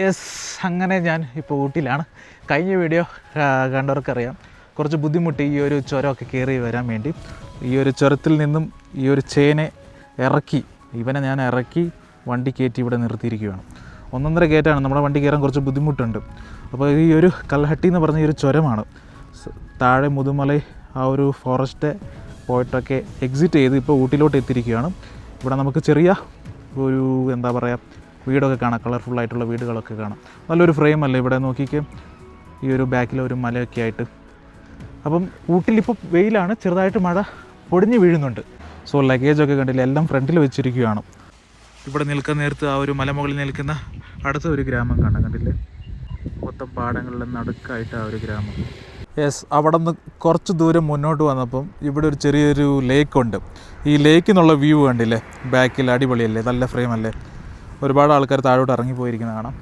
Yes അങ്ങനെ ഞാൻ ഇപ്പോൾ ഊട്ടിയിലാണ്. കഴിഞ്ഞ വീഡിയോ കണ്ടവർക്കറിയാം. കുറച്ച് ബുദ്ധിമുട്ട് ഈ ഒരു ചുരമൊക്കെ കയറി വരാൻ വേണ്ടി. ഈ ഒരു ചുരത്തിൽ നിന്നും ഈ ഒരു ചേനെ ഇറക്കി ഇവനെ ഞാൻ ഇറക്കി വണ്ടി കയറ്റി ഇവിടെ നിർത്തിയിരിക്കുകയാണ്. ഒന്നൊന്നര കയറ്റാണ് നമ്മുടെ വണ്ടി കയറാൻ കുറച്ച് ബുദ്ധിമുട്ടുണ്ട്. അപ്പോൾ ഈ ഒരു കല്ലഹട്ടി എന്ന് പറഞ്ഞ ഈ ഒരു ചുരമാണ്. താഴെ മുതുമല ആ ഒരു ഫോറസ്റ്റ് പോയിട്ടൊക്കെ എക്സിറ്റ് ചെയ്ത് ഇപ്പോൾ ഊട്ടിയിലോട്ട് എത്തിയിരിക്കുകയാണ്. ഇവിടെ നമുക്ക് ചെറിയ ഒരു എന്താ പറയുക വീടൊക്കെ കാണാം. കളർഫുൾ ആയിട്ടുള്ള വീടുകളൊക്കെ കാണാം. നല്ലൊരു ഫ്രെയിം അല്ലേ ഇവിടെ നോക്കിക്ക്. ഈ ഒരു ബാക്കിൽ ഒരു മലയൊക്കെ ആയിട്ട്. അപ്പം ഊട്ടിലിപ്പോൾ വെയിലാണ്. ചെറുതായിട്ട് മഴ പൊടിഞ്ഞ് വീഴുന്നുണ്ട്. സോ ലഗേജൊക്കെ കണ്ടില്ല എല്ലാം ഫ്രണ്ടിൽ വെച്ചിരിക്കുകയാണ്. ഇവിടെ നിൽക്കുന്ന നേരത്ത് ആ ഒരു മലമുകളിൽ നിൽക്കുന്ന അടുത്ത ഒരു ഗ്രാമം കാണാം കണ്ടില്ലേ? മൊത്തം പാടങ്ങളിൽ നടുക്കായിട്ട് ആ ഒരു ഗ്രാമം. യെസ് അവിടെ നിന്ന് കുറച്ച് ദൂരം മുന്നോട്ട് വന്നപ്പം ഇവിടെ ഒരു ചെറിയൊരു ലേക്ക് ഉണ്ട്. ഈ ലേക്കിൽ നിന്നുള്ള വ്യൂ കണ്ടില്ലേ? ബാക്കിൽ അടിപൊളിയല്ലേ? നല്ല ഫ്രെയിം അല്ലേ? ഒരുപാട് ആൾക്കാർ താഴോട്ട് ഇറങ്ങിപ്പോയിരിക്കുന്നത് കാണാം.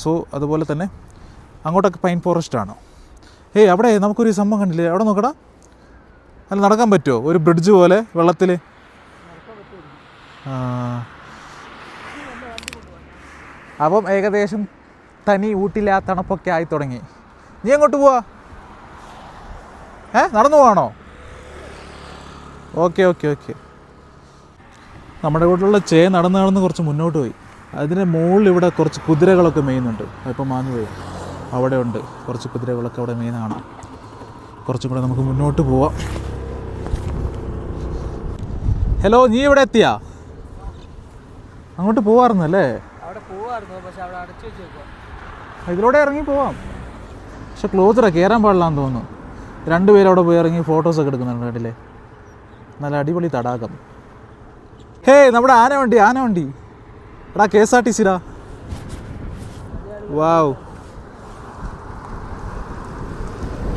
സോ അതുപോലെ തന്നെ അങ്ങോട്ടൊക്കെ പൈൻ ഫോറസ്റ്റ് ആണ്. ഏയ് അവിടെ നമുക്കൊരു സംഭവം കണ്ടില്ലേ? അവിടെ നോക്കടാ. അല്ല നടക്കാൻ പറ്റുമോ? ഒരു ബ്രിഡ്ജ് പോലെ വെള്ളത്തിൽ. അപ്പം ഏകദേശം തനി ഊട്ടിലെ ആ തണുപ്പൊക്കെ ആയി തുടങ്ങി. നീ എങ്ങോട്ട് പോവാ? ഏ നടന്നു പോവാണോ? Okay okay okay. നമ്മുടെ കൂടെയുള്ള ചേ നടന്ന് നടന്ന് കുറച്ച് മുന്നോട്ട് പോയി. അതിന് മുകളിൽ ഇവിടെ കുറച്ച് കുതിരകളൊക്കെ മെയ്യുന്നുണ്ട്. ഇപ്പം മാഞ്ഞു പോയി. അവിടെ ഉണ്ട്. കുറച്ച് കുതിരകളൊക്കെ അവിടെ മെയിൻ കാണാം. കുറച്ചും കൂടെ നമുക്ക് മുന്നോട്ട് പോവാം. ഹലോ നീ ഇവിടെ എത്തിയാ? അങ്ങോട്ട് പോവായിരുന്നു വെച്ചേക്കുക ഇതിലൂടെ ഇറങ്ങി പോവാം. പക്ഷെ ക്ലോസറ കയറാൻ പാടില്ലാന്ന് തോന്നുന്നു. രണ്ടുപേരും അവിടെ പോയി ഇറങ്ങി ഫോട്ടോസൊക്കെ എടുക്കുന്നുണ്ട് കണ്ടില്ലേ? നല്ല അടിപൊളി തടാകം. ഹേ നമ്മുടെ ആന വണ്ടി ആന വണ്ടി എടാ കെ എസ് ആർ ടി. സിടാ വാവ്.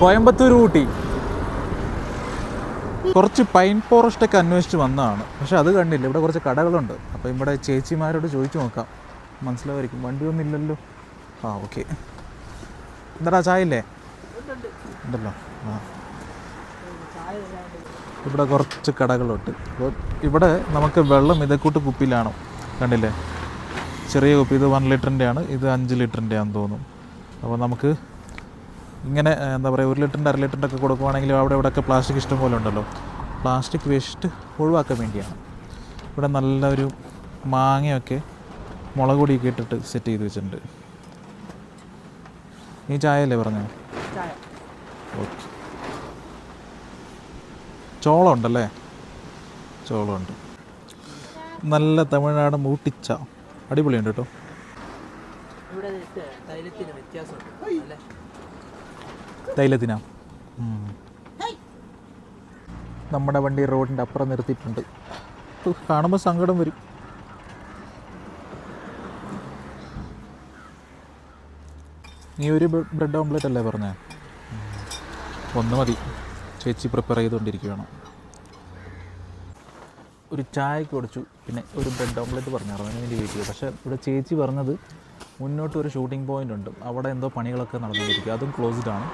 കോയമ്പത്തൂർ ഊട്ടി. കുറച്ച് പൈൻ ഫോറസ്റ്റ് ഒക്കെ അന്വേഷിച്ച് വന്നതാണ്. പക്ഷെ അത് കണ്ടില്ല. ഇവിടെ കുറച്ച് കടകളുണ്ട്. അപ്പോൾ ഇവിടെ ചേച്ചിമാരോട് ചോദിച്ചു നോക്കാം. മനസ്സിലാവായിരിക്കും. വണ്ടിയൊന്നും ഇല്ലല്ലോ. ആ ഓക്കെ. എന്താടാ ചായ ഇല്ലേ ഉണ്ടല്ലോ. ആ. ഇവിടെ കുറച്ച് കടകളുണ്ട്. അപ്പോൾ ഇവിടെ നമുക്ക് വെള്ളം ഇതേക്കൂട്ട് കുപ്പിയിലാണ്? കണ്ടില്ലേ? ചെറിയ കുപ്പി ഇത് വൺ ലിറ്ററിന്റെയാണ് ഇത് അഞ്ച് ലിറ്ററിന്റെ ആണെന്ന് തോന്നും അപ്പോൾ നമുക്ക് ഇങ്ങനെ എന്താ പറയുക ഒരു ലിറ്ററിന്റെ അര ലിറ്ററിന്റെ ഒക്കെ കൊടുക്കുവാണെങ്കിൽ അവിടെ ഇവിടെയൊക്കെ പ്ലാസ്റ്റിക് ഇഷ്ടം പോലെ ഉണ്ടല്ലോ. പ്ലാസ്റ്റിക് വേസ്റ്റ് ഒഴിവാക്കാൻ വേണ്ടിയാണ്. ഇവിടെ നല്ലൊരു മാങ്ങയൊക്കെ മുളക് പൊടിയൊക്കെ ഇട്ടിട്ട് സെറ്റ് ചെയ്ത് വെച്ചിട്ടുണ്ട്. നീ ചായ. അല്ലേ ഓക്കെ. ചോളം ഉണ്ടല്ലേ? ചോളം ഉണ്ട്. നല്ല തമിഴ്നാട് മൂട്ടിച്ച. അടിപൊളിയുണ്ട് കേട്ടോ. ഇവിടെ തൈലത്തിന് വ്യത്യാസമുണ്ട് അല്ലേ? തൈലത്തിനാ? നമ്മുടെ വണ്ടി റോഡിന്റെ അപ്പുറം നിർത്തിയിട്ടുണ്ട്. കാണുമ്പോൾ സങ്കടം വരും. നീ ഒരു ബ്രെഡ് ഓംലെറ്റ് അല്ലേ പറഞ്ഞേ? ഒന്ന് മതി. ചേച്ചി പ്രിപ്പയർ ചെയ്തുകൊണ്ടിരിക്കുകയാണ്. ഒരു ചായക്ക് കുടിച്ചു. പിന്നെ ഒരു ബ്രെഡ് ഓംലെറ്റ് പറഞ്ഞായിരുന്നു. അതിന് വേണ്ടി വെയിറ്റ് ചെയ്തു. പക്ഷേ ഇവിടെ ചേച്ചി പറഞ്ഞത് മുന്നോട്ട് ഒരു ഷൂട്ടിംഗ് പോയിന്റ് ഉണ്ട്. അവിടെ എന്തോ പണികളൊക്കെ നടന്നുകൊണ്ടിരിക്കുക. അതും ക്ലോസ്ഡ് ആണ്.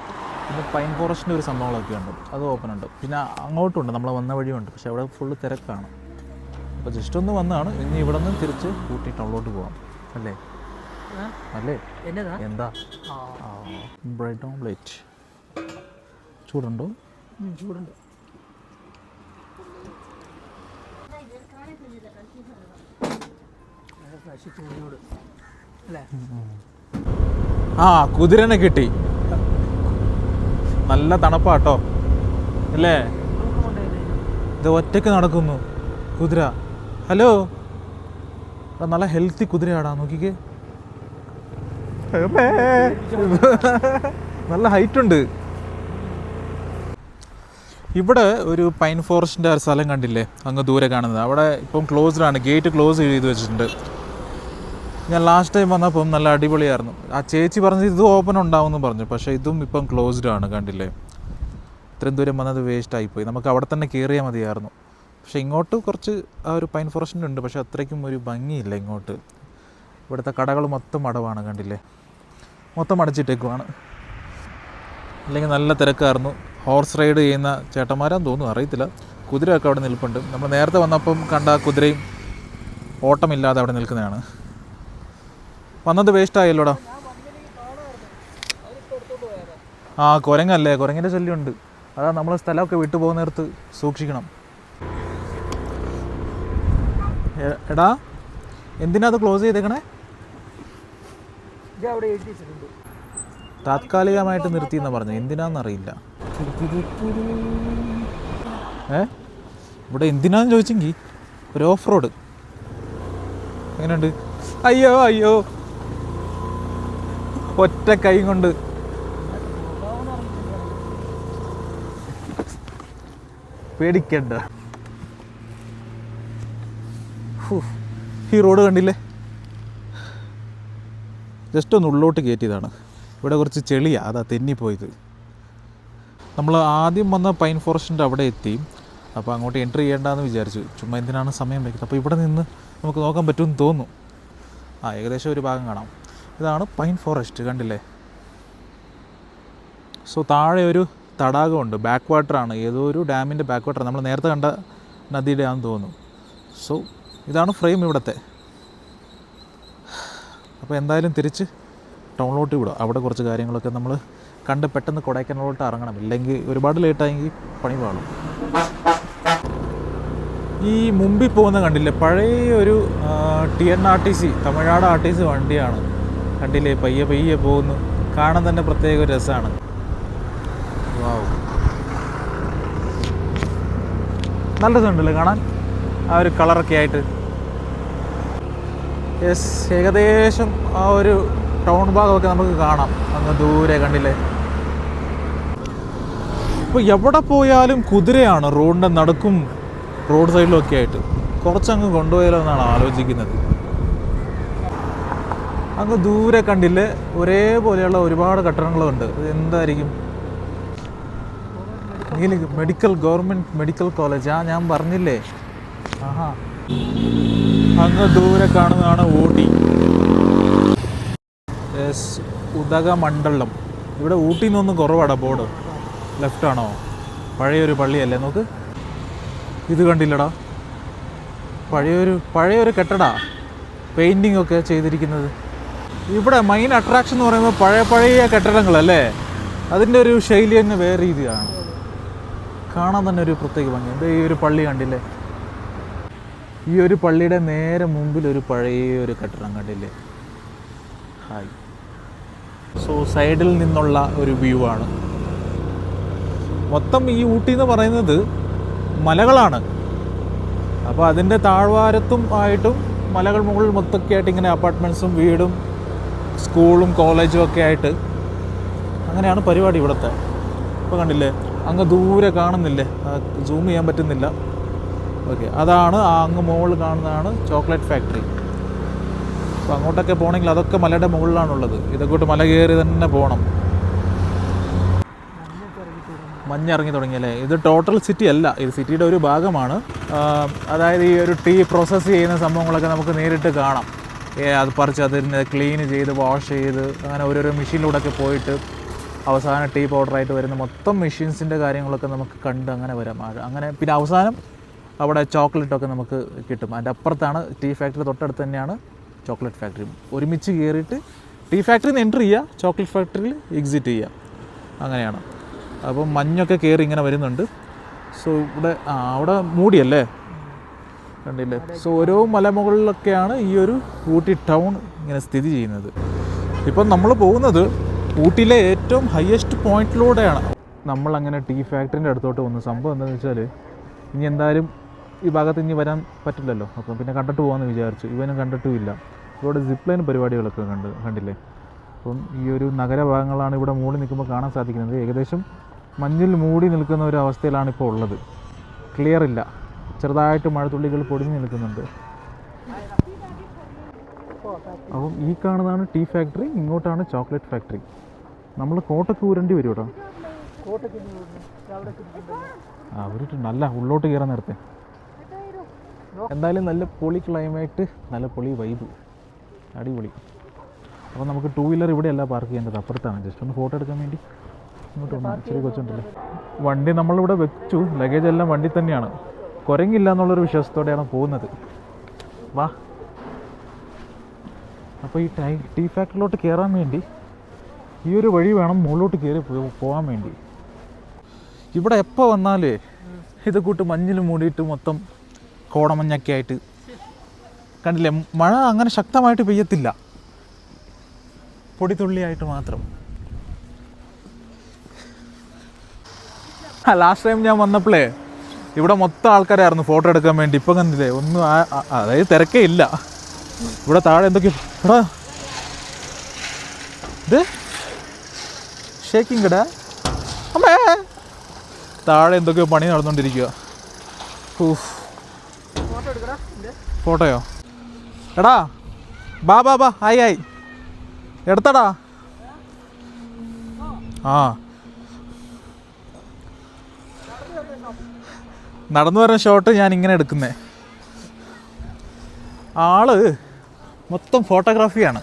പിന്നെ പൈൻ ഫോറസ്റ്റിന്റെ ഒരു സംഭവങ്ങളൊക്കെ ഉണ്ട്. അത് ഓപ്പൺ ഉണ്ട്. പിന്നെ അങ്ങോട്ടുണ്ട്. നമ്മൾ വന്ന വഴിയുണ്ട്. പക്ഷേ അവിടെ ഫുള്ള് തിരക്കാണ്. അപ്പോൾ ജസ്റ്റ് ഒന്ന് വന്നാണ് ഇനി ഇവിടെ നിന്ന് തിരിച്ച് ഊട്ടി ടൗണിലോട്ട് പോകാം അല്ലേ? അല്ലേ? എന്താ? ബ്രെഡ് ഓംലെറ്റ് ചൂടുണ്ടോ? ചൂടുണ്ട് നല്ല ഫ്രഷ് ചൂട് അല്ലേ ആ കുതിരനെ കിട്ടി. നല്ല തണുപ്പാട്ടോ. അല്ലേ? ഇത് ഒറ്റയ്ക്ക് നടക്കുന്നു കുതിര. ഹലോ? നല്ല ഹെൽത്തി കുതിരയാടാ നോക്കിക്കേ. നല്ല ഹൈറ്റ് ഉണ്ട്. ഇവിടെ ഒരു പൈൻ ഫോറസ്റ്റിന്റെ ഒരു സ്ഥലം കണ്ടില്ലേ? അങ്ങ് ദൂരെ കാണുന്നത്. അവിടെ ഇപ്പം ക്ലോസ്ഡ് ആണ്. ഗേറ്റ് ക്ലോസ് ചെയ്ത് വെച്ചിട്ടുണ്ട്. ഞാൻ ലാസ്റ്റ് ടൈം വന്നപ്പം നല്ല അടിപൊളിയായിരുന്നു. ആ ചേച്ചി പറഞ്ഞത് ഇത് ഓപ്പൺ ഉണ്ടാവുമെന്ന് പറഞ്ഞു. പക്ഷേ ഇതും ഇപ്പം ക്ലോസ്ഡ് ആണ് കണ്ടില്ലേ? ഇത്രയും ദൂരം വന്നത് വേസ്റ്റ് ആയിപ്പോയി. നമുക്ക് അവിടെ തന്നെ കയറിയാൽ മതിയായിരുന്നു. പക്ഷേ ഇങ്ങോട്ട് കുറച്ച് ആ ഒരു പൈൻ ഫോറസ്റ്റിന്റെ ഉണ്ട് പക്ഷേ അത്രയ്ക്കും ഒരു ഭംഗിയില്ല ഇങ്ങോട്ട്. ഇവിടുത്തെ കടകൾ മൊത്തം അടവാണ് കണ്ടില്ലേ? മൊത്തം അടച്ചിട്ടേക്കുവാണ്. അല്ലെങ്കിൽ നല്ല തിരക്കായിരുന്നു. ഹോർസ് റൈഡ് ചെയ്യുന്ന ചേട്ടന്മാരാന്ന് തോന്നുന്നു അറിയത്തില്ല. കുതിരയൊക്കെ അവിടെ നിൽപ്പുണ്ട്. നമ്മൾ നേരത്തെ വന്നപ്പം കണ്ട ആ കുതിരയും ഓട്ടമില്ലാതെ അവിടെ നിൽക്കുന്നതാണ്. വന്നത് വേസ്റ്റ് ആയല്ലോടാ? ആ കുരങ്ങല്ലേ? കുരങ്ങിന്റെ ശല്യമുണ്ട്. അതാ നമ്മൾ സ്ഥലമൊക്കെ വിട്ടു പോകുന്ന നേരത്ത് സൂക്ഷിക്കണം എടാ എന്തിനാ അത് ക്ലോസ് ചെയ്തേക്കണേ? താത്കാലികമായിട്ട് നിർത്തി എന്നാ പറഞ്ഞു. എന്തിനാന്നറിയില്ല. ഏ? ഇവിടെ എന്തിനാന്ന് ചോദിച്ചെങ്കിൽ ഒരു ഓഫ് റോഡ് എങ്ങനെയുണ്ട്? അയ്യോ അയ്യോ. ഒറ്റ കൈ കൊണ്ട്. പേടിക്കണ്ട. ഈ റോഡ് കണ്ടില്ലേ? ജസ്റ്റ് ഒന്ന് ഉള്ളോട്ട് കയറ്റിയതാണ്. ഇവിടെ കുറച്ച് ചെളിയാണ് അതാ തെന്നിപ്പോയത്. നമ്മൾ ആദ്യം വന്ന പൈൻ ഫോറസ്റ്റിന്റെ അവിടെ എത്തി. അപ്പോൾ അങ്ങോട്ട് എൻട്രി ചെയ്യേണ്ടെന്ന് വിചാരിച്ചു. ചുമ്മാ എന്തിനാണ് സമയം വയ്ക്കുന്നത് അപ്പോൾ ഇവിടെ നിന്ന് നമുക്ക് നോക്കാൻ പറ്റുമെന്ന് തോന്നുന്നു. ആ ഏകദേശം ഒരു ഭാഗം കാണാം. ഇതാണ് പൈൻ ഫോറസ്റ്റ് കണ്ടില്ലേ? സോ താഴെ ഒരു തടാകമുണ്ട് ബാക്ക് വാട്ടറാണ് ഏതോ ഒരു ഡാമിന്റെ ബാക്ക് വാട്ടർ നമ്മൾ നേരത്തെ കണ്ട നദിയുടെ ആണെന്ന് തോന്നുന്നു. സോ ഇതാണ് ഫ്രെയിം ഇവിടുത്തെ. അപ്പോൾ എന്തായാലും തിരിച്ച് ടൗണിലോട്ട് വിടും അവിടെ കുറച്ച് കാര്യങ്ങളൊക്കെ നമ്മൾ കണ്ട് പെട്ടെന്ന് കൊടൈക്കനാലോട്ട് ഇറങ്ങണം. ഇല്ലെങ്കിൽ ഒരുപാട് ലേറ്റായെങ്കിൽ പണി പാളും. ഈ മുമ്പിൽ പോകുന്ന കണ്ടില്ലേ? പഴയ ഒരു T N R T C Tamil Nadu R T C വണ്ടിയാണ്. കണ്ടില്ലേ? പയ്യെ പയ്യെ പോകുന്നു. കാണാൻ തന്നെ പ്രത്യേക രസമാണ് വാവ് നല്ല രസമുണ്ടല്ലോ കാണാൻ? ആ ഒരു കളറൊക്കെ ആയിട്ട്. യെസ് ഏകദേശം ആ ഒരു ടൗൺ ഭാഗമൊക്കെ നമുക്ക് കാണാം. അങ്ങ് ദൂരെ കണ്ടില്ലേ? ഇപ്പോൾ എവിടെ പോയാലും കുതിരയാണ് റോഡിന്റെ നടുക്കും റോഡ് സൈഡിലും ഒക്കെ ആയിട്ട്. കുറച്ചങ്ങ് കൊണ്ടുപോയാലോ എന്നാണ് ആലോചിക്കുന്നത്. അങ്ങ് ദൂരെ കണ്ടില്ലേ. ഒരേപോലെയുള്ള ഒരുപാട് കെട്ടിടങ്ങളുണ്ട്. എന്തായിരിക്കും? നീല മെഡിക്കൽ ഗവൺമെന്റ് മെഡിക്കൽ കോളേജ് ആ? ഞാൻ പറഞ്ഞില്ലേ? ആഹാ. അങ്ങ് ദൂരെ കാണുന്നതാണ് ഊട്ടി. യെസ് ഉദകമണ്ഡലം. ഇവിടെ ഊട്ടിയിൽ നിന്നൊന്നും കുറവാടാ ബോർഡ്. ലെഫ്റ്റ് ആണോ? പഴയൊരു പള്ളിയല്ലേ നോക്ക്? ഇത് കണ്ടില്ലടാ. പഴയൊരു പഴയൊരു കെട്ടടാ. പെയിന്റിംഗ് ഒക്കെ ചെയ്തിരിക്കുന്നത്. ഇവിടെ മെയിൻ അട്രാക്ഷൻ എന്ന് പറയുമ്പോൾ പഴയ പഴയ കെട്ടിടങ്ങളല്ലേ? അതിന്റെ ഒരു ശൈലി തന്നെ വേറെ രീതിയാണ്. കാണാൻ തന്നെ ഒരു പ്രത്യേക ഭംഗി. എന്താ ഈ ഒരു പള്ളി കണ്ടില്ലേ? ഈ ഒരു പള്ളിയുടെ നേരെ മുമ്പിൽ ഒരു പഴയ ഒരു കെട്ടിടം കണ്ടില്ലേ? ഹായ്. സോ സൈഡിൽ നിന്നുള്ള ഒരു വ്യൂ ആണ്. മൊത്തം ഈ ഊട്ടി എന്ന് പറയുന്നത് മലകളാണ്. അപ്പോൾ അതിന്റെ താഴ്വാരത്തും ആയിട്ടും മലകൾ മുകളിൽ മൊത്തമൊക്കെ ആയിട്ട് ഇങ്ങനെ അപ്പാർട്ട്മെന്റ്സും വീടും സ്കൂളും കോളേജും ഒക്കെ ആയിട്ട് അങ്ങനെയാണ് പരിപാടി ഇവിടുത്തെ. ഇപ്പോൾ കണ്ടില്ലേ? അങ്ങ് ദൂരെ കാണുന്നില്ലേ? സൂം ചെയ്യാൻ പറ്റുന്നില്ല. ഓക്കെ അതാണ് അങ്ങ് മുകളിൽ കാണുന്നതാണ് ചോക്ലേറ്റ് ഫാക്ടറി. അപ്പോൾ അങ്ങോട്ടൊക്കെ പോകണമെങ്കിൽ അതൊക്കെ മലയുടെ മുകളിലാണുള്ളത്. ഇതൊക്കെ മല കയറി തന്നെ പോകണം മഞ്ഞിറങ്ങി തുടങ്ങിയല്ലേ? ഇത് ടോട്ടൽ സിറ്റി അല്ല. ഇത് സിറ്റിയുടെ ഒരു ഭാഗമാണ്. അതായത് ഈ ഒരു ടീ പ്രോസസ്സ് ചെയ്യുന്ന സംഭവങ്ങളൊക്കെ നമുക്ക് നേരിട്ട് കാണാം. അത് പറിച്ച് അതിന് ക്ലീൻ ചെയ്ത് വാഷ് ചെയ്ത് അങ്ങനെ ഓരോരോ മെഷീനിലൂടെ ഒക്കെ പോയിട്ട് അവസാനം ടീ പൗഡറായിട്ട് വരുന്ന മൊത്തം മെഷീൻസിന്റെ കാര്യങ്ങളൊക്കെ നമുക്ക് കണ്ട് അങ്ങനെ വരാം. അങ്ങനെ പിന്നെ അവസാനം അവിടെ ചോക്ലേറ്റൊക്കെ നമുക്ക് കിട്ടും. അതിന്റെ അപ്പുറത്താണ് ടീ ഫാക്ടറി തൊട്ടടുത്ത് തന്നെയാണ് ചോക്ലേറ്റ് ഫാക്ടറി ഒരുമിച്ച് കയറിയിട്ട് ടീ ഫാക്ടറിയിൽ നിന്ന് എൻട്രി ചെയ്യുക ചോക്ലേറ്റ് ഫാക്ടറിയിൽ എക്സിറ്റ് ചെയ്യുക അങ്ങനെയാണ്. അപ്പം മഞ്ഞൊക്കെ കയറി ഇങ്ങനെ വരുന്നുണ്ട്. സോ ഇവിടെ അവിടെ മൂടിയല്ലേ? കണ്ടില്ലേ? സോ ഓരോ മലമുകളിലൊക്കെയാണ് ഈ ഒരു ഊട്ടി ടൗൺ ഇങ്ങനെ സ്ഥിതി ചെയ്യുന്നത്. ഇപ്പം നമ്മൾ പോകുന്നത് ഊട്ടിയിലെ ഏറ്റവും ഹയസ്റ്റ് പോയിന്റിലൂടെയാണ് നമ്മളങ്ങനെ ടീ ഫാക്ടറിന്റെ അടുത്തോട്ട് വന്നു സംഭവം എന്താണെന്ന് വെച്ചാൽ ഇനി എന്തായാലും ഈ ഭാഗത്ത് ഇനി വരാൻ പറ്റില്ലല്ലോ. അപ്പം പിന്നെ കണ്ടിട്ട് പോകാമെന്ന് വിചാരിച്ചു. ഇവനും കണ്ടിട്ടുമില്ല ഇവിടെ സിപ്പ് ലൈൻ പരിപാടികളൊക്കെ കണ്ട് കണ്ടില്ലേ? അപ്പം ഈ ഒരു നഗരഭാഗങ്ങളാണ് ഇവിടെ മൂടി നിൽക്കുമ്പോൾ കാണാൻ സാധിക്കുന്നത്. ഏകദേശം മഞ്ഞിൽ മൂടി നിൽക്കുന്ന ഒരു അവസ്ഥയിലാണ് ഇപ്പോൾ ഉള്ളത്. ക്ലിയർ ഇല്ല. ചെറുതായിട്ട് മഴത്തുള്ളികൾ പൊടിഞ്ഞു നിൽക്കുന്നുണ്ട്. അപ്പം ഈ കാണുന്നതാണ് ടീ ഫാക്ടറി ഇങ്ങോട്ടാണ് ചോക്ലേറ്റ് ഫാക്ടറി. നമ്മൾ കോട്ടക്ക് ഊരേണ്ടി വരും കേട്ടോ ഊരിട്ട് നല്ല ഉള്ളോട്ട് കയറാൻ നേരത്തെ. എന്തായാലും നല്ല പൊളി ക്ലൈമറ്റ് നല്ല പൊളി വൈബ്. അടിപൊളി. അപ്പോൾ നമുക്ക് ടൂ വീലർ ഇവിടെയല്ല പാർക്ക് ചെയ്യേണ്ടത് അപ്പുറത്താണ്. ജസ്റ്റ് ഒന്ന് ഫോട്ടോ എടുക്കാൻ വേണ്ടി ഇങ്ങോട്ട് വന്നു. ഇച്ചിരി കൊച്ചുണ്ടല്ലേ? വണ്ടി നമ്മളിവിടെ വെച്ചു. ലഗേജ് എല്ലാം വണ്ടി തന്നെയാണ്. കുരങ്ങില്ല എന്നുള്ളൊരു വിശ്വാസത്തോടെയാണ് പോകുന്നത്. വാ. അപ്പോൾ ഈ ടൈ ടീ ഫാക്ടറിലോട്ട് കയറാൻ വേണ്ടി ഈ ഒരു വഴി വേണം മുകളിലോട്ട് കയറി പോകാൻ വേണ്ടി. ഇവിടെ എപ്പോൾ വന്നാലേ ഇത് കൂട്ട് മഞ്ഞിൽ മൂടിയിട്ട് മൊത്തം കോടമഞ്ഞൊക്കെ ആയിട്ട് കണ്ടില്ലേ? മഴ അങ്ങനെ ശക്തമായിട്ട് പെയ്യത്തില്ല. പൊടിത്തുള്ളിയായിട്ട് മാത്രം. ആ ലാസ്റ്റ് ടൈം ഞാൻ വന്നപ്പോഴേ ഇവിടെ മൊത്തം ആൾക്കാരായിരുന്നു ഫോട്ടോ എടുക്കാൻ വേണ്ടി. ഇപ്പം കണ്ടില്ലേ? ഒന്നും അതായത് തിരക്കേ ഇല്ല. ഇവിടെ താഴെ എന്തൊക്കെ എടാ. ഷേക്കിംഗ് കട അമ്മേ. താഴെ എന്തൊക്കെയോ പണി നടന്നുകൊണ്ടിരിക്കുക ഫോട്ടോയോ? എടാ. ബാ ബാ ബാ. ആയി ആയി എടുത്തടാ. ആ. നടന്നു വരുന്ന ഷോട്ട് ഞാൻ ഇങ്ങനെ എടുക്കുന്നേ. ആൾ മൊത്തം ഫോട്ടോഗ്രാഫിയാണ്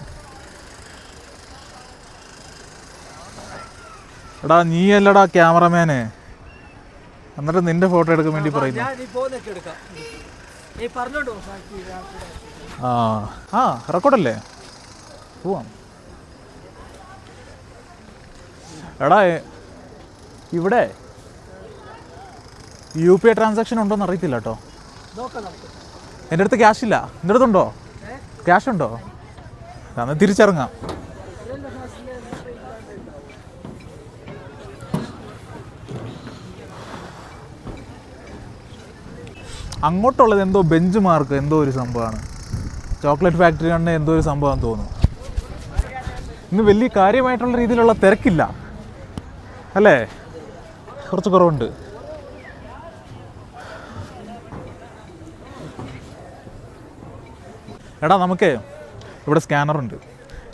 എടാ നീ അല്ലടാ ക്യാമറമാന് എന്നിട്ട് നിന്റെ ഫോട്ടോ എടുക്കാൻ വേണ്ടി പറയുന്നു. ആ ആ റെക്കോർഡല്ലേ പോവാം. എടാ ഇവിടെ യു പി ഐ ട്രാൻസാക്ഷൻ ഉണ്ടോന്ന് അറിയത്തില്ല കേട്ടോ. എന്റെ അടുത്ത് ക്യാഷ് ഇല്ല. എന്റെ അടുത്തുണ്ടോ? ക്യാഷ് ഉണ്ടോ? അന്ന് തിരിച്ചിറങ്ങാം. അങ്ങോട്ടുള്ളത് എന്തോ ബെഞ്ച് മാർക്ക് എന്തോ ഒരു സംഭവമാണ്. ചോക്ലേറ്റ് ഫാക്ടറി കണ്ട് എന്തോ ഒരു സംഭവം തോന്നുന്നു. ഇന്ന് വലിയ കാര്യമായിട്ടുള്ള രീതിയിലുള്ള തിരക്കില്ല. അല്ലേ? കുറച്ച് കുറവുണ്ട്. എടാ നമുക്ക് ഇവിടെ സ്കാനറുണ്ട്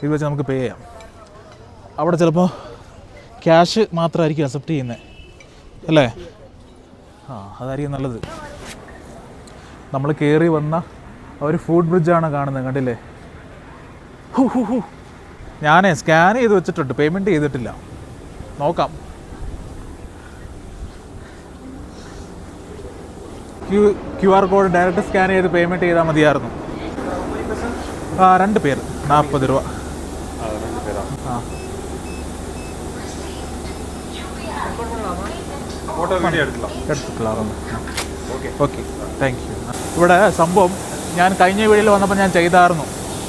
ഇത് വെച്ച് നമുക്ക് പേ ചെയ്യാം. അവിടെ ചിലപ്പോൾ ക്യാഷ് മാത്രമായിരിക്കും അക്സെപ്റ്റ് ചെയ്യുന്നത് അല്ലേ? ആ അതായിരിക്കും നല്ലത്. നമ്മൾ കയറി വന്ന ഒരു ഫുഡ് ബ്രിഡ്ജാണ് കാണുന്നത് കണ്ടില്ലേ. ഞാനേ സ്കാൻ ചെയ്ത് വെച്ചിട്ടുണ്ട് പേയ്മെന്റ് ചെയ്തിട്ടില്ല. നോക്കാം. Q Q R code direct scan ചെയ്ത് പേയ്മെന്റ് ചെയ്താൽ മതിയായിരുന്നു. രണ്ട് പേര്. നാൽപ്പത് രൂപ. ആ. എടുത്തിട്ടുള്ളതാണ്. ഓക്കെ. താങ്ക് യു ഇവിടെ സംഭവം ഞാൻ കഴിഞ്ഞ വീഡിയോയിൽ വന്നപ്പോൾ ഞാൻ ചെയ്തായിരുന്നു.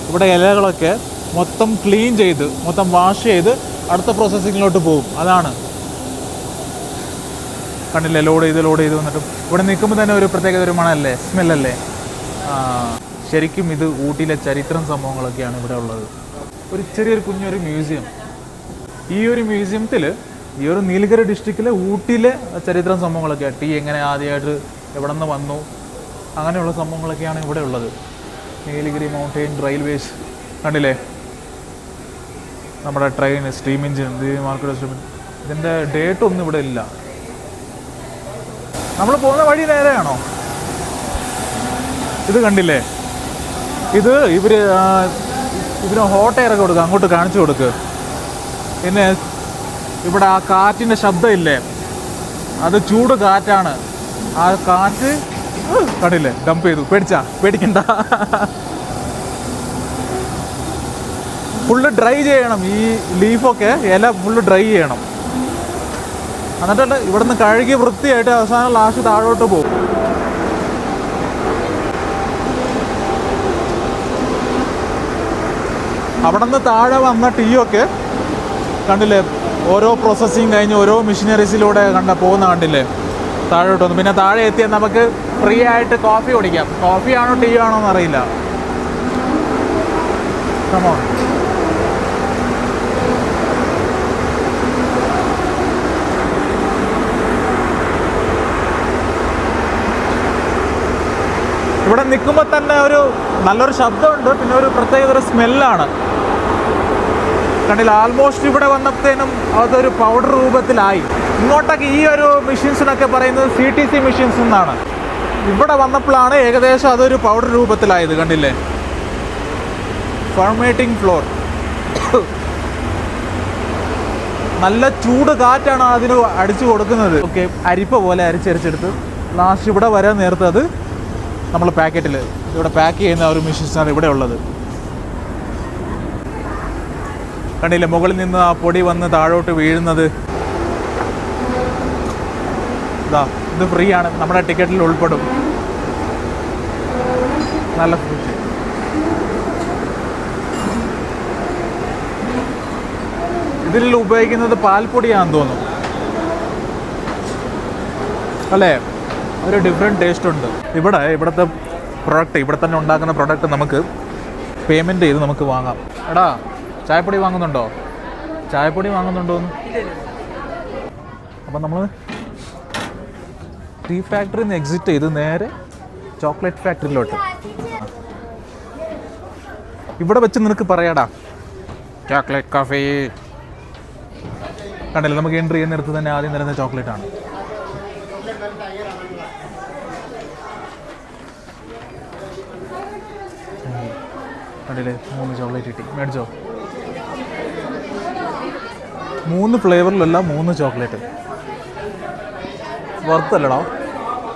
ഇവിടെ ഇലകളൊക്കെ മൊത്തം ക്ലീൻ ചെയ്ത് മൊത്തം വാഷ് ചെയ്ത് അടുത്ത പ്രോസസ്സിങ്ങിലോട്ട് പോകും. അതാണ്. കണ്ടില്ലേ? ലോഡ് ചെയ്ത് ലോഡ് ചെയ്ത് വന്നിട്ടും. ഇവിടെ നിൽക്കുമ്പോൾ തന്നെ ഒരു പ്രത്യേകത ഒരു മണമല്ലേ? സ്മെല്ലല്ലേ ആ. ശരിക്കും ഇത് ഊട്ടിയിലെ ചരിത്രം സംഭവങ്ങളൊക്കെയാണ് ഇവിടെ ഉള്ളത്. ഒരു ചെറിയൊരു കുഞ്ഞൊരു മ്യൂസിയം. ഈ ഒരു മ്യൂസിയത്തിൽ ഈ ഒരു നീലഗിരി ഡിസ്ട്രിക്റ്റിലെ ഊട്ടിയിലെ ചരിത്രം സംഭവങ്ങളൊക്കെയാണ് ടീ എങ്ങനെ ആദ്യമായിട്ട് എവിടെ നിന്ന് വന്നു? അങ്ങനെയുള്ള സംഭവങ്ങളൊക്കെയാണ് ഇവിടെ ഉള്ളത്. Nilgiri mountain railways. കണ്ടില്ലേ? നമ്മുടെ train steam engine market steam ഇതിന്റെ ഡേറ്റ് ഒന്നും ഇവിടെ ഇല്ല. നമ്മൾ പോകുന്ന വഴി നേരെയാണോ? ഇത് കണ്ടില്ലേ? ഇത് ഇവർ ആ, ഇതിന് ഹോട്ട് എയർ ഒക്കെ കൊടുക്കുക അങ്ങോട്ട് കാണിച്ചു കൊടുക്കുക പിന്നെ ഇവിടെ ആ കാറ്റിന്റെ ശബ്ദം ഇല്ലേ? അത് ചൂട് കാറ്റാണ്. ആ കാറ്റ് കണ്ടില്ലേ? ഡംപ് ചെയ്തു. പേടിച്ചാ? പേടിക്കണ്ട. ഫുള്ള് ഡ്രൈ ചെയ്യണം. ഈ ലീഫൊക്കെ ഇല ഫുള്ള് ഡ്രൈ ചെയ്യണം. എന്നിട്ട് ഇവിടുന്ന് കഴുകി വൃത്തിയായിട്ട് അവസാനം ലാസ്റ്റ് താഴോട്ട് പോകും. അവിടെ നിന്ന് താഴെ വന്ന ടീയൊക്കെ കണ്ടില്ലേ? ഓരോ പ്രോസസ്സിങ് കഴിഞ്ഞ് ഓരോ മെഷീനറീസിലൂടെ കണ്ട പോകുന്ന കണ്ടില്ലേ? താഴോട്ട് വന്നു. പിന്നെ താഴെ എത്തിയാൽ നമുക്ക് ഫ്രീ ആയിട്ട് കോഫി കുടിക്കാം. കോഫിയാണോ ടീ ആണോ എന്നറിയില്ല. കമോ ഇവിടെ നിൽക്കുമ്പോൾ തന്നെ ഒരു നല്ലൊരു ശബ്ദമുണ്ട് പിന്നെ ഒരു പ്രത്യേക ഒരു സ്മെല്ലാണ്. കണ്ടില്ല ആൾമോസ്റ്റ് ഇവിടെ വന്നപ്പോഴത്തേനും അതൊരു പൗഡർ രൂപത്തിലായി. ഇങ്ങോട്ടൊക്കെ ഈ ഒരു മെഷീൻസിനൊക്കെ പറയുന്നത് സി ടി സി മെഷീൻസ് എന്നാണ് ഇവിടെ വന്നപ്പോഴാണ് ഏകദേശം അതൊരു പൗഡർ രൂപത്തിലായത് കണ്ടില്ലേ? ഫോർമേറ്റിംഗ് ഫ്ലോർ നല്ല ചൂട് കാറ്റാണ് അതിന് അടിച്ചു കൊടുക്കുന്നത്. ഓക്കെ അരിപ്പ പോലെ അരിച്ചരിച്ചെടുത്ത്. ലാസ്റ്റ് ഇവിടെ വരാൻ നേരത്തെ അത് നമ്മൾ പാക്കറ്റിൽ. ഇവിടെ പാക്ക് ചെയ്യുന്ന ഒരു മെഷീൻസാണ് ഇവിടെ ഉള്ളത്. കണ്ടില്ലേ മുകളിൽ നിന്ന് ആ പൊടി വന്ന് താഴോട്ട് വീഴുന്നത്. ഇതാ ഇത് ഫ്രീ ആണ്. നമ്മുടെ ടിക്കറ്റിൽ ഉൾപ്പെടും. നല്ല ഇതിൽ ഉപയോഗിക്കുന്നത് പാൽപ്പൊടിയാണെന്ന് തോന്നുന്നു. അല്ലേ? ഒരു ഡിഫറെന്റ് ടേസ്റ്റ് ഉണ്ട്. ഇവിടെ ഇവിടുത്തെ പ്രൊഡക്റ്റ് ഇവിടെ തന്നെ ഉണ്ടാക്കുന്ന പ്രൊഡക്റ്റ് നമുക്ക് പേയ്മെന്റ് ചെയ്ത് നമുക്ക് വാങ്ങാം. എടാ ചായപ്പൊടി വാങ്ങുന്നുണ്ടോ? ചായപ്പൊടി വാങ്ങുന്നുണ്ടോ എന്ന്? അപ്പം നമ്മൾ ടീ ഫാക്ടറിയിൽ നിന്ന് എക്സിറ്റ് ചെയ്ത് നേരെ ചോക്ലേറ്റ് ഫാക്ടറിയിലോട്ട് ഇവിടെ വെച്ച് നിനക്ക് പറയാടാ. ചോക്ലേറ്റ് കാഫേ കണ്ടില്ല നമുക്ക് എൻട്രി ചെയ്യുന്നിടത്ത് തന്നെ ആദ്യം തരുന്ന ചോക്ലേറ്റ് ആണ്. കണ്ടില്ലേ? മൂന്ന് ചോക്ലേറ്റ് കിട്ടി. മേടിച്ചോ മൂന്ന് ഫ്ലേവറിലല്ല മൂന്ന് ചോക്ലേറ്റ്. വറുത്തല്ലടാ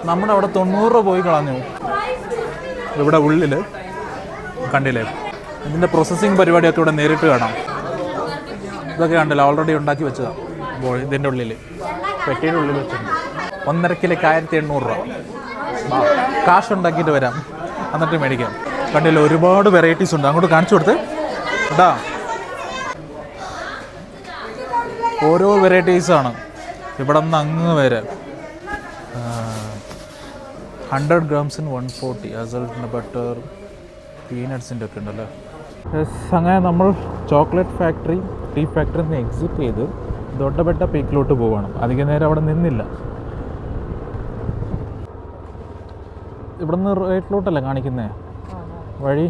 നമ്മുടെ അവിടെ തൊണ്ണൂറ് രൂപ പോയി കളഞ്ഞു. ഇവിടെ ഉള്ളിൽ കണ്ടില്ലേ? ഇതിന്റെ പ്രോസസ്സിങ് പരിപാടിയൊക്കെ ഇവിടെ നേരിട്ട് കാണാം. ഇതൊക്കെ കണ്ടില്ല? ഓൾറെഡി ഉണ്ടാക്കി വെച്ചതാണ് ഇതിന്റെ ഉള്ളിൽ പെട്ടിയുടെ ഉള്ളിൽ വെച്ചിട്ടുണ്ട്. ഒന്നര കിലോക്ക് ആയിരത്തി എണ്ണൂറ് രൂപ. കാശ് ഉണ്ടാക്കിയിട്ട് വരാം. എന്നിട്ട് മേടിക്കാം. കണ്ടില്ല ഒരുപാട് വെറൈറ്റീസ് ഉണ്ട്. അങ്ങോട്ട് കാണിച്ചു കൊടുത്ത്. കേട്ടാ ഓരോ വെറൈറ്റീസാണ് ഇവിടെ നിന്ന് അങ്ങ് വരെ. ഹൺഡ്രഡ് ഗ്രാംസിന് വൺ ഫോർട്ടി അസൾട്ടിന്റെ ബട്ടർ പീനട്സിന്റെ ഒക്കെ ഉണ്ടല്ലേ? അങ്ങനെ നമ്മൾ ചോക്ലേറ്റ് ഫാക്ടറി ടീ ഫാക്ടറിയിൽ നിന്ന് എക്സിറ്റ് ചെയ്ത് ദൊഡ്ഡപ്പെട്ട പീക്കിലോട്ട് പോവുകയാണ് അധിക നേരം അവിടെ നിന്നില്ല. ഇവിടുന്ന് റേറ്റിലോട്ടല്ലേ കാണിക്കുന്നേ? വഴി?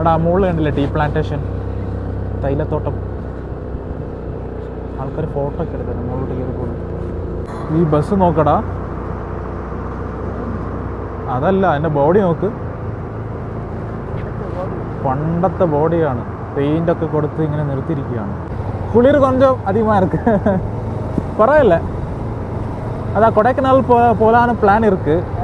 എടാ മുകളിൽ കണ്ടില്ലേ ടീ പ്ലാന്റേഷൻ? തൈലത്തോട്ടം. ആൾക്കാർ ഫോട്ടോ ഒക്കെ എടുത്തു മുകളിലോട്ട് കയറി കൂടി ഈ ബസ് നോക്കടാ. അതല്ല എന്റെ ബോഡി നോക്ക്. പണ്ടത്തെ ബോഡിയാണ് പെയിന്റൊക്കെ കൊടുത്ത് ഇങ്ങനെ നിർത്തിയിരിക്കുകയാണ്. കുളിർ കൊഞ്ചം അധികമായി ഇருக்கு അതാ കൊടൈക്കനാൽ പോ പോലാണ് പ്ലാൻ இருக்குது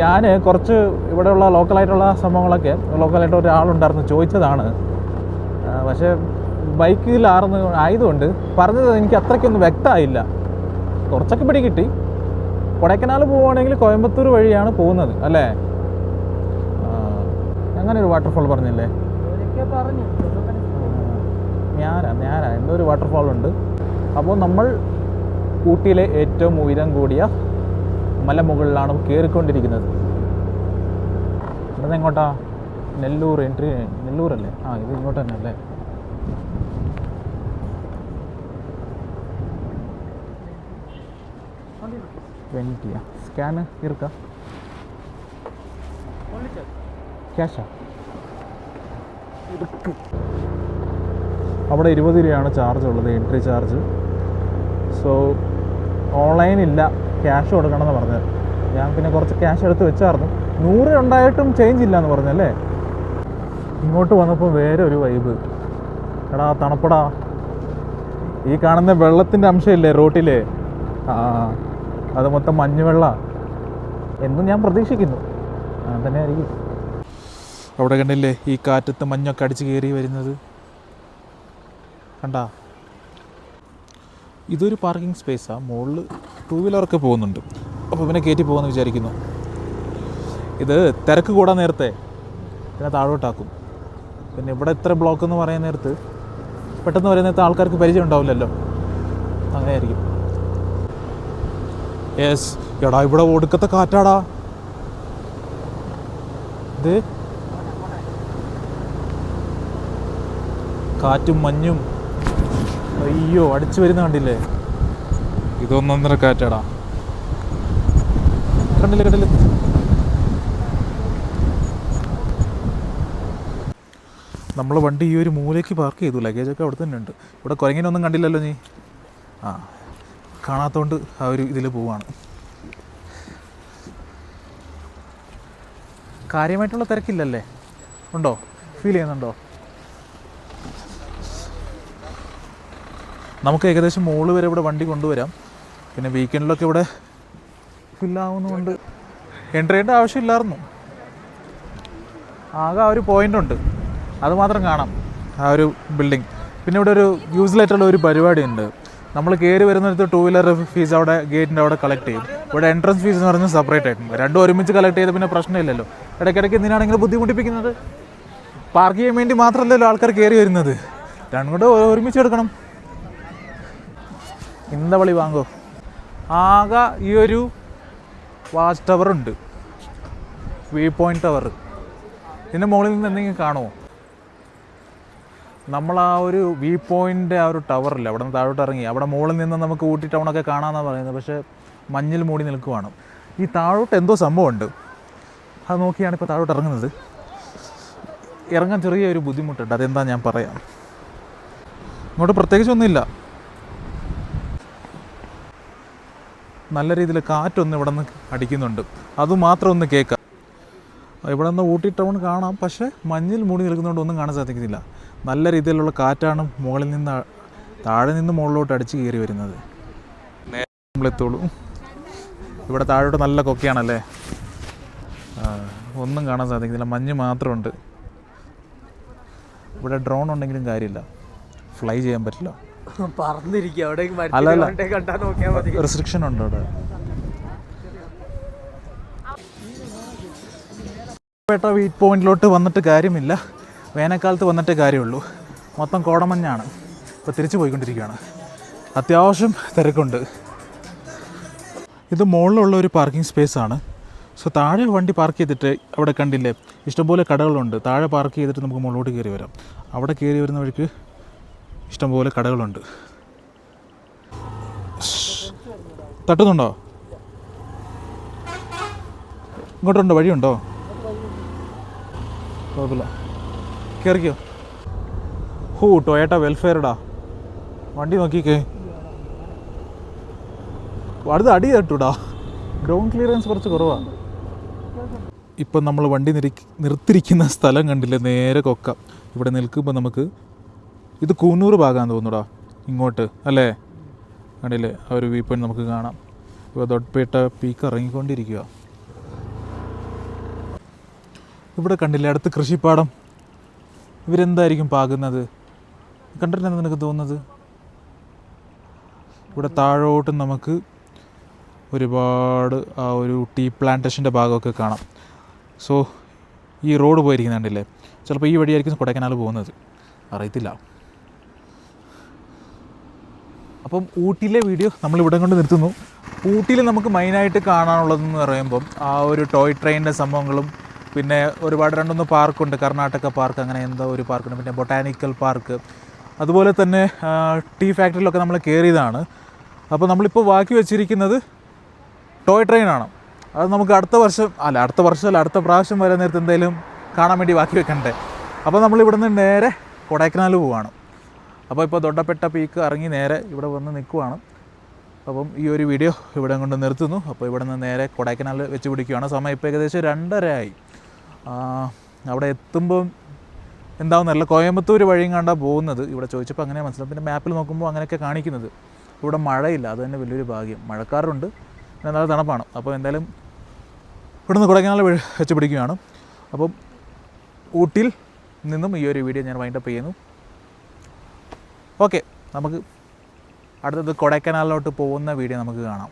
ഞാൻ കുറച്ച് ഇവിടെയുള്ള ലോക്കലായിട്ടുള്ള സംഭവങ്ങളൊക്കെ ലോക്കലായിട്ട് ഒരാളുണ്ടായിരുന്നു ചോദിച്ചതാണ്. പക്ഷേ ബൈക്കിലാർന്ന് ആയതുകൊണ്ട് പറഞ്ഞത് എനിക്ക് അത്രയ്ക്കൊന്നും വ്യക്തമായില്ല. കുറച്ചൊക്കെ പിടി കിട്ടി കൊടൈക്കനാൽ പോവുകയാണെങ്കിൽ കോയമ്പത്തൂർ വഴിയാണ് പോകുന്നത് അല്ലേ? അങ്ങനെ ഒരു വാട്ടർഫോൾ പറഞ്ഞില്ലേ? ഞാനാ ഞാനാ എന്തോ ഒരു വാട്ടർഫാൾ ഉണ്ട്. അപ്പോൾ നമ്മൾ ഊട്ടിയിലെ ഏറ്റവും ഉയരം കൂടിയ മലമുകളിലാണ് കയറിക്കൊണ്ടിരിക്കുന്നത്? ഇവിടുന്ന് എങ്ങോട്ടാ നെല്ലൂർ എൻട്രി നെല്ലൂരല്ലേ? ആ ഇത് ഇങ്ങോട്ട് തന്നെ അല്ലേ സ്കാന് ഇറുക്ക ക്യാഷാ അവിടെ ഇരുപത് രൂപയാണ് ചാർജ് ഉള്ളത് എൻട്രി ചാർജ് സോ ഓൺലൈൻ ഇല്ല. ക്യാഷ് കൊടുക്കണമെന്ന് പറഞ്ഞത്. ഞാൻ പിന്നെ കുറച്ച് ക്യാഷ് എടുത്ത് വെച്ചായിരുന്നു. നൂറ് ഉണ്ടായിട്ടും ചേഞ്ച് ഇല്ല എന്ന് പറഞ്ഞല്ലേ? ഇങ്ങോട്ട് വന്നപ്പോൾ വേറെ ഒരു വൈബ് എടാ തണുപ്പടാ. ഈ കാണുന്ന വെള്ളത്തിന്റെ അംശമില്ലേ റോട്ടിലെ? ആ അത് മൊത്തം മഞ്ഞുവെള്ളമാണ് എന്നും ഞാൻ പ്രതീക്ഷിക്കുന്നു. തന്നെ ആയിരിക്കും. അവിടെ കണ്ടില്ലേ ഈ കാറ്റത്ത് മഞ്ഞൊക്കെ അടിച്ച് കയറി വരുന്നത്? കണ്ടാ? ഇതൊരു പാർക്കിംഗ് സ്പേസാണ് മുകളിൽ ടൂ വീലറൊക്കെ പോകുന്നുണ്ട്. അപ്പോൾ പിന്നെ കയറ്റി പോകുമെന്ന് വിചാരിക്കുന്നു. ഇത് തിരക്ക് കൂടാൻ നേരത്തെ പിന്നെ താഴോട്ടാക്കും. പിന്നെ ഇവിടെ ഇത്ര ബ്ലോക്ക് എന്ന് പറയുന്ന നേരത്ത് പെട്ടെന്ന് വരുന്ന നേരത്തെ ആൾക്കാർക്ക് പരിചയം ഉണ്ടാവില്ലല്ലോ. അങ്ങനെയായിരിക്കും. യെസ് എടാ ഇവിടെ ഒടുക്കത്തെ കാറ്റാടാ. ഇത് കാറ്റും മഞ്ഞും അയ്യോ അടിച്ചു വരുന്ന കണ്ടില്ലേ? ഇതൊന്നൊന്നര കാറ്റാടാ. കണ്ടില്ല കണ്ടില്ല? നമ്മൾ വണ്ടി ഈ ഒരു മൂലയ്ക്ക് പാർക്ക് ചെയ്തു. ലഗേജൊക്കെ അവിടെ തന്നെ ഉണ്ട് ഇവിടെ കുരങ്ങിനൊന്നും കണ്ടില്ലല്ലോ നീ. ആ കാണാത്തോണ്ട് ആ ഒരു ഇതിൽ പോവാണ്. കാര്യമായിട്ടുള്ള തിരക്കില്ലല്ലേ? ഉണ്ടോ? ഫീൽ ചെയ്യുന്നുണ്ടോ? നമുക്ക് ഏകദേശം മോൾ വരെ ഇവിടെ വണ്ടി കൊണ്ടുവരാം. പിന്നെ വീക്കെൻഡിലൊക്കെ ഇവിടെ ഫില്ലാവുന്നതുകൊണ്ട് എൻട്രി ചെയ്യേണ്ട ആവശ്യമില്ലായിരുന്നു. ആകെ ആ ഒരു പോയിന്റ് ഉണ്ട്. അതുമാത്രം കാണാം. ആ ഒരു ബിൽഡിംഗ് പിന്നെ ഇവിടെ ഒരു യൂസിലായിട്ടുള്ള ഒരു പരിപാടി ഉണ്ട് നമ്മൾ കയറി വരുന്നിടത്ത് ടൂ വീലർ ഫീസ് അവിടെ ഗേറ്റിന്റെ അവിടെ കളക്ട് ചെയ്യും. ഇവിടെ എൻട്രൻസ് ഫീസ് എന്ന് പറഞ്ഞാൽ സെപ്പറേറ്റ് ആയിട്ടുണ്ട് രണ്ടും ഒരുമിച്ച് കളക്ട് ചെയ്ത് പിന്നെ പ്രശ്നമില്ലല്ലോ. ഇടയ്ക്കിടയ്ക്ക് എന്തിനാണെങ്കിലും ബുദ്ധിമുട്ടിപ്പിക്കുന്നത്? പാർക്ക് ചെയ്യാൻ വേണ്ടി മാത്രമല്ലല്ലോ ആൾക്കാർ കയറി വരുന്നത്. രണ്ടും കൂടെ ഒരുമിച്ച് എടുക്കണം. ഇന്ത വളി വാങ്ങോ? ആകെ ഈ ഒരു വാച്ച് ടവർ ഉണ്ട്. വ്യൂ പോയിന്റ് ടവർ ഇതിന്റെ മുകളിൽ നിന്ന് എന്തെങ്കിലും കാണുമോ? നമ്മൾ ആ ഒരു വ്യൂ പോയിന്റ് ആ ഒരു ടവറില്ല അവിടെ നിന്ന് താഴോട്ട് ഇറങ്ങി. അവിടെ മുകളിൽ നിന്ന് നമുക്ക് ഊട്ടി ടൗണൊക്കെ കാണാമെന്നാണ് പറയുന്നത്. പക്ഷേ മഞ്ഞിൽ മൂടി നിൽക്കുവാണ്. ഈ താഴോട്ട് എന്തോ സംഭവമുണ്ട്. അത് നോക്കിയാണ് ഇപ്പോൾ താഴോട്ട് ഇറങ്ങുന്നത്. ഇറങ്ങാൻ ചെറിയൊരു ബുദ്ധിമുട്ടുണ്ട്. അതെന്താ ഞാൻ പറയാം. ഇങ്ങോട്ട് പ്രത്യേകിച്ചൊന്നുമില്ല നല്ല രീതിയിൽ കാറ്റൊന്ന് ഇവിടെ നിന്ന് അടിക്കുന്നുണ്ട്. അതുമാത്രം ഒന്ന് കേൾക്കാം. ഇവിടെ നിന്ന് ഊട്ടി ടൗൺ കാണാം പക്ഷേ മഞ്ഞിൽ മൂടി നിൽക്കുന്നതുകൊണ്ട് ഒന്നും കാണാൻ സാധിക്കുന്നില്ല. നല്ല രീതിയിലുള്ള കാറ്റാണ് മുകളിൽ നിന്ന് താഴെ നിന്ന് മുകളിലോട്ട് അടിച്ച് കയറി വരുന്നത്. നമ്മളെത്തോളൂ ഇവിടെ താഴോട്ട് നല്ല കൊക്കയാണല്ലേ? ഒന്നും കാണാൻ സാധിക്കുന്നില്ല. മഞ്ഞ് മാത്രമുണ്ട്. ഇവിടെ ഡ്രോൺ ഉണ്ടെങ്കിലും കാര്യമില്ല. ഫ്ലൈ ചെയ്യാൻ പറ്റില്ല. പറന്നിരിക്കുക അവിടെ. കണ്ടാ നോക്കിയാൽ മതി. റെസ്ട്രിക്ഷൻ ഉണ്ട് അവിടെ. പേട്ട വീറ്റ് പോയിന്റിലോട്ട് വന്നിട്ട് കാര്യമില്ല. വേനൽക്കാലത്ത് വന്നിട്ടേ കാര്യമുള്ളൂ. മൊത്തം കോടമഞ്ഞാണ്. ഇപ്പോൾ തിരിച്ചു പോയിക്കൊണ്ടിരിക്കുകയാണ്. അത്യാവശ്യം തിരക്കുണ്ട്. ഇത് മുകളിലുള്ള ഒരു പാർക്കിംഗ് സ്പേസ് ആണ്. സോ താഴെ വണ്ടി പാർക്ക് ചെയ്തിട്ട് അവിടെ കണ്ടില്ലേ? ഇഷ്ടംപോലെ കടകളുണ്ട്. താഴെ പാർക്ക് ചെയ്തിട്ട് നമുക്ക് മുകളിലോട്ട് കയറി വരാം. അവിടെ കയറി വരുന്ന വഴിക്ക് ഇഷ്ടംപോലെ കടകളുണ്ട്. തട്ടുന്നുണ്ടോ? ഇങ്ങോട്ടുണ്ടോ? വഴിയുണ്ടോ? കുഴപ്പമില്ല. കയറിക്കോ ഹൂ ടൊയേട്ട വെൽഫെയർഡാ. വണ്ടി നോക്കിക്കേ. അടുത്ത് അടി തട്ടൂടാ. ഗ്രൗണ്ട് ക്ലിയറൻസ് കുറച്ച് കുറവാണ് ഇപ്പം നമ്മൾ വണ്ടി നിരി നിർത്തിരിക്കുന്ന സ്ഥലം കണ്ടില്ലേ? നേരെ കൊക്ക. ഇവിടെ നിൽക്കുമ്പോൾ നമുക്ക് ഇത് കൂന്നൂർ ഭാഗമാണെന്ന് തോന്നുടാ ഇങ്ങോട്ട് അല്ലേ? കണ്ടില്ലേ? ആ ഒരു വ്യൂ പോയിന്റ് നമുക്ക് കാണാം. ഇപ്പോൾ തൊട്ടപ്പേട്ട പീക്ക് ഇറങ്ങിക്കൊണ്ടിരിക്കുക ഇവിടെ കണ്ടില്ലേ അടുത്ത് കൃഷിപ്പാടം. ഇവരെന്തായിരിക്കും പാകുന്നത്? കണ്ടിട്ടെന്താ നിനക്ക് തോന്നുന്നത്? ഇവിടെ താഴോട്ട് നമുക്ക് ഒരുപാട് ആ ഒരു ടീ പ്ലാന്റേഷന്റെ ഭാഗമൊക്കെ കാണാം. സോ ഈ റോഡ് പോയിരിക്കുന്നുണ്ടല്ലേ? ചിലപ്പോൾ ഈ വഴിയായിരിക്കും കൊടൈക്കനാൽ പോകുന്നത്. അറിയത്തില്ല. അപ്പം ഊട്ടിയിലെ വീഡിയോ നമ്മൾ ഇവിടെ കൊണ്ട് നിർത്തുന്നു. ഊട്ടിയിൽ നമുക്ക് മെയിനായിട്ട് കാണാനുള്ളതെന്ന് പറയുമ്പം ആ ഒരു ടോയ് ട്രെയിനിന്റെ സംഭവങ്ങളും പിന്നെ ഒരുപാട് രണ്ടൊന്ന് പാർക്കുണ്ട് കർണാടക പാർക്ക് അങ്ങനെ എന്തോ ഒരു പാർക്കുണ്ട് പിന്നെ ബൊട്ടാനിക്കൽ പാർക്ക് അതുപോലെ തന്നെ ടീ ഫാക്ടറിയിലൊക്കെ നമ്മൾ കയറിയതാണ് അപ്പോൾ നമ്മളിപ്പോൾ ബാക്കി വെച്ചിരിക്കുന്നത് ടോയ് ട്രെയിനാണ് അത് നമുക്ക് അടുത്ത വർഷം അല്ല അടുത്ത വർഷം അല്ല അടുത്ത പ്രാവശ്യം വരെ നേരത്തെ എന്തെങ്കിലും കാണാൻ വേണ്ടി ബാക്കി വെക്കണ്ടേ. അപ്പോൾ നമ്മൾ ഇവിടുന്ന് നേരെ കൊടൈക്കനാൽ പോവാണ്. അപ്പോൾ ഇപ്പോൾ തൊട്ടപ്പെട്ട പീക്ക് ഇറങ്ങി നേരെ ഇവിടെ വന്ന് നിൽക്കുവാണ്. അപ്പം ഈ ഒരു വീഡിയോ ഇവിടെ കൊണ്ട് നിർത്തുന്നു. അപ്പോൾ ഇവിടെ നിന്ന് നേരെ കൊടൈക്കനാൽ വെച്ച് പിടിക്കുകയാണ് സമയം ഇപ്പോൾ ഏകദേശം രണ്ടര ആയി ആ, അവിടെ എത്തുമ്പം എന്താവുന്നല്ല കോയമ്പത്തൂർ വഴിയും കണ്ടാണ് പോകുന്നത്. ഇവിടെ ചോദിച്ചപ്പോൾ അങ്ങനെ മനസ്സിലാവും പിന്നെ മാപ്പിൽ നോക്കുമ്പോൾ അങ്ങനെയൊക്കെ കാണിക്കുന്നത്. ഇവിടെ മഴയില്ല. അത് തന്നെ വലിയൊരു ഭാഗ്യം. മഴക്കാറുണ്ട്. പിന്നെ നല്ല തണുപ്പാണ്. അപ്പോൾ എന്തായാലും ഇവിടുന്ന് കൊടൈക്കനാൽ വെച്ച് പിടിക്കുകയാണ് അപ്പം ഊട്ടിയിൽ നിന്നും ഈ ഒരു വീഡിയോ ഞാൻ വൈൻഡപ്പ് ചെയ്യുന്നു. ഓക്കെ നമുക്ക് അടുത്തത് കൊടൈക്കനാലിലോട്ട് പോകുന്ന വീഡിയോ നമുക്ക് കാണാം.